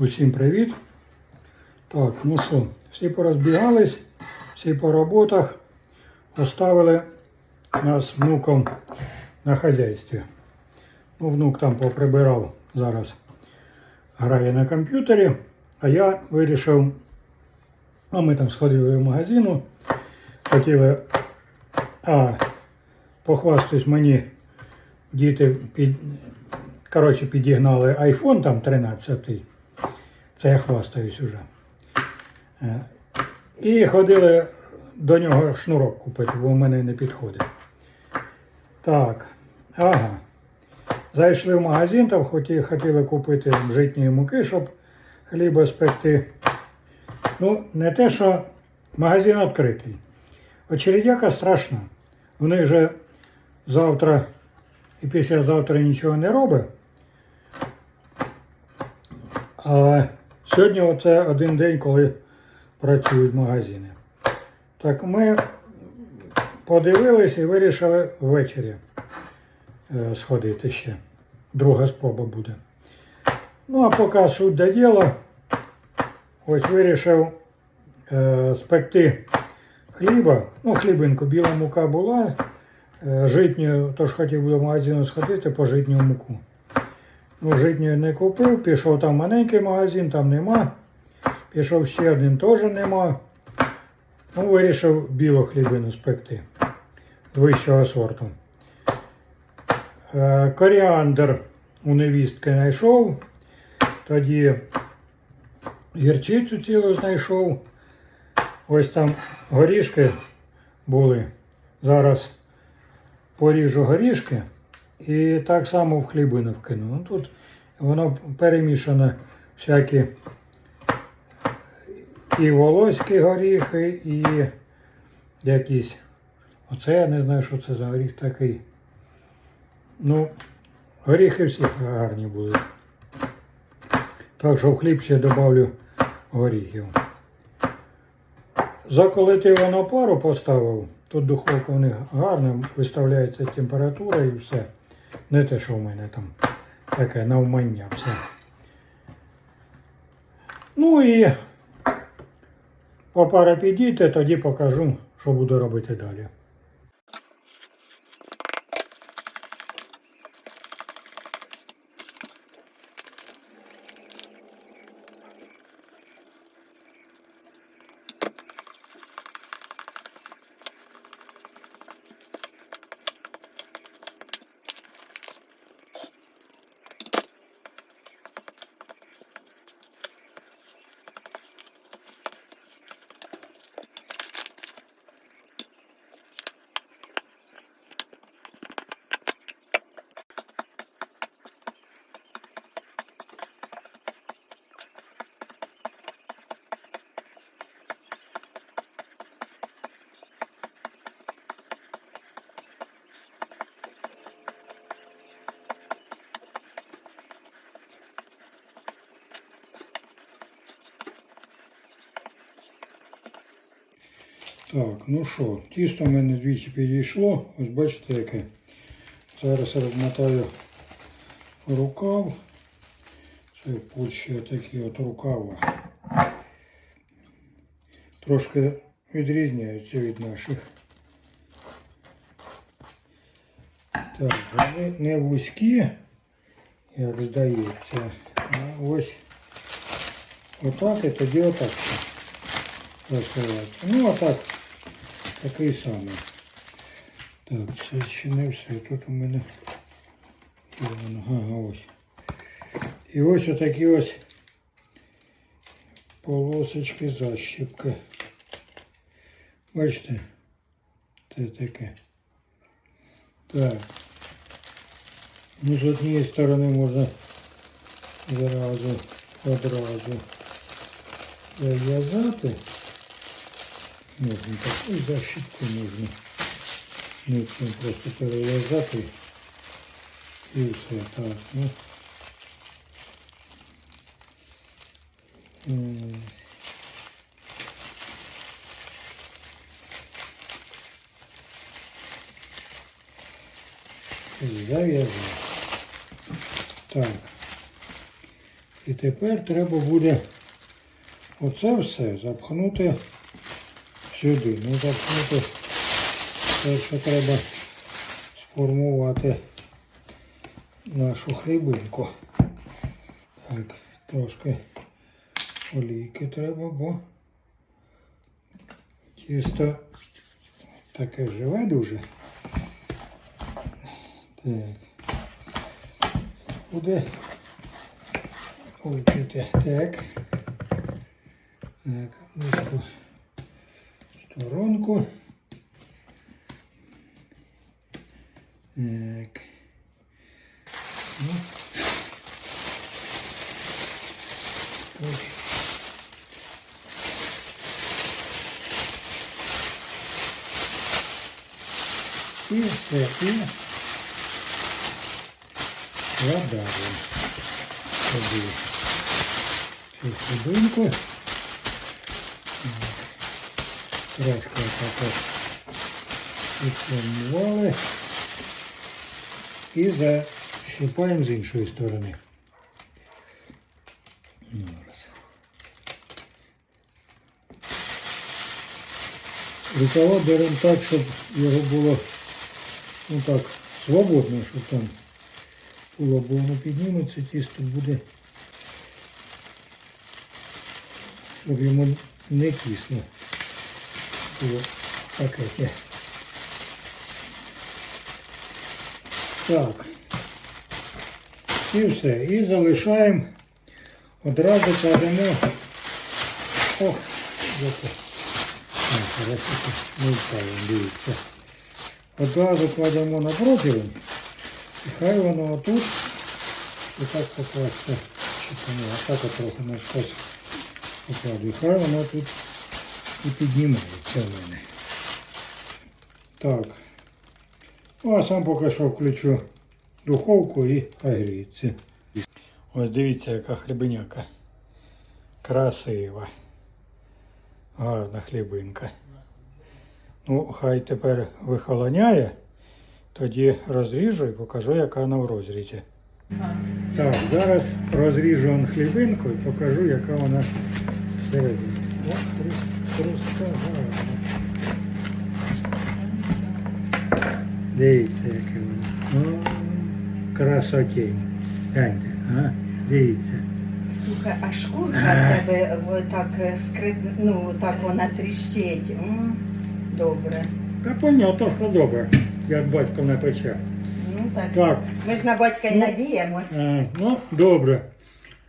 Усім привіт. Так, ну що, всі порозбігались, всі по роботах. Оставили нас внуком на хазяйстві. Ну, внук там поприбирав зараз. Грає на комп'ютері, а я вирішив, а ми там сходили в магазину, хотіли, а похвастаюсь мені, діти під, коротше, підігнали iPhone там 13. Це я хвастаюсь уже. Е, І ходили до нього шнурок купити, бо в мене не підходить. Так, ага. Зайшли в магазин, там хоті- хотіли купити житньої муки, щоб хліба спекти. Ну, не те, що магазин відкритий. Очередяка страшна. У них же завтра і післязавтра нічого не робить. А сьогодні оце один день, коли працюють магазини. Так ми подивилися і вирішили ввечері е, сходити ще. Друга спроба буде. Ну, а поки суть до діла, ось вирішив е, спекти хліба. Ну, хлібинку, біла мука була, е, житню, тож хотів до магазину сходити по житню муку. Ну, житньої не купив, пішов там маленький магазин, там нема. Пішов ще один, теж нема. Ну, вирішив білу хлібину спекти з вищого сорту. Е, Коріандр у невістки знайшов. Тоді гірчицю цілу знайшов. Ось там горішки були. Зараз поріжу горішки і так само в хлібину вкину. Ну, тут воно перемішане всякі і волоські горіхи, і якісь. Оце я не знаю, що це за горіх такий. Ну, горіхи всі гарні будуть. Так що в хліб ще додавлю горіхів. Заколотив на пару поставив. Тут духовка в них гарна, виставляється температура і все. Не те, що в мене там таке навмання все. Ну і по пара тоді покажу, що буду робити далі. Так, ну що, тісто в мене двічі підійшло. Ось бачите яке. Зараз розмотаю рукав. Це в Польщі такі от рукава. Трошки відрізняються від наших. Так, вони не вузькі, як здається. А ось отак і тоді отак. Розкривається. Ну, а так, такий самий. Так, це ще не все. Тут у мене? Ага, ось. І ось отакі ось полосочки защіпка. Бачите? Це таке. Так. Ну, з однієї сторони можна зразу, одразу зав'язати. Можна таку защіпку можна. Нитку просто перев'язати і все так. Ну. М. Зав'язав. Так. І тепер треба буде оце все запхнути сюди. Ну, запхнути те, що треба сформувати нашу хлібинку. Так, трошки олійки треба, бо тісто таке живе дуже. Так. Буде лупити. Так. Так, низьку сторонку. Так. Ну. Ось. І все, і складаємо собі цю хлібинку. Трошки так от підформували і защипаємо з іншої сторони. Ну. Рукава беремо так, щоб його було ну так, свободно, щоб там було, бо воно підніметься, тісто буде, щоб йому не тісно було пакеті. Так. І все. І залишаємо. Одразу кладемо. Ох, яке. Дивіться. Одразу кладемо на противень. І хай воно отут. І так то так трохи на скось покладу. І хай воно тут і піднімається в мене. Так. Ну, а сам поки що включу духовку і гріється. Ось дивіться, яка хлібиняка. Красива. Гарна хлібинка. Ну, хай тепер вихолоняє, тоді розріжу і покажу, яка вона в розрізі. Так, зараз розріжу хлібинку і покажу, яка вона всередині. Дивіться, яке воно. О, красотень. Гляньте, а? Дивіться. Слухай, а шкурка в тебе так е, скрип... ну так вона тріщить. М, Добре. Та понятно, що добре, як батько напече. Ну так. Так, Ми ж на батька й Ну, надіємось. е, ну, добре.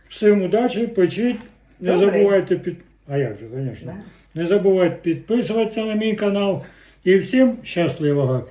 Всім удачі, печіть. Не Добре. забувайте під. А як же, звісно. Да. Не забувайте підписуватися на мій канал. І всім щасливого!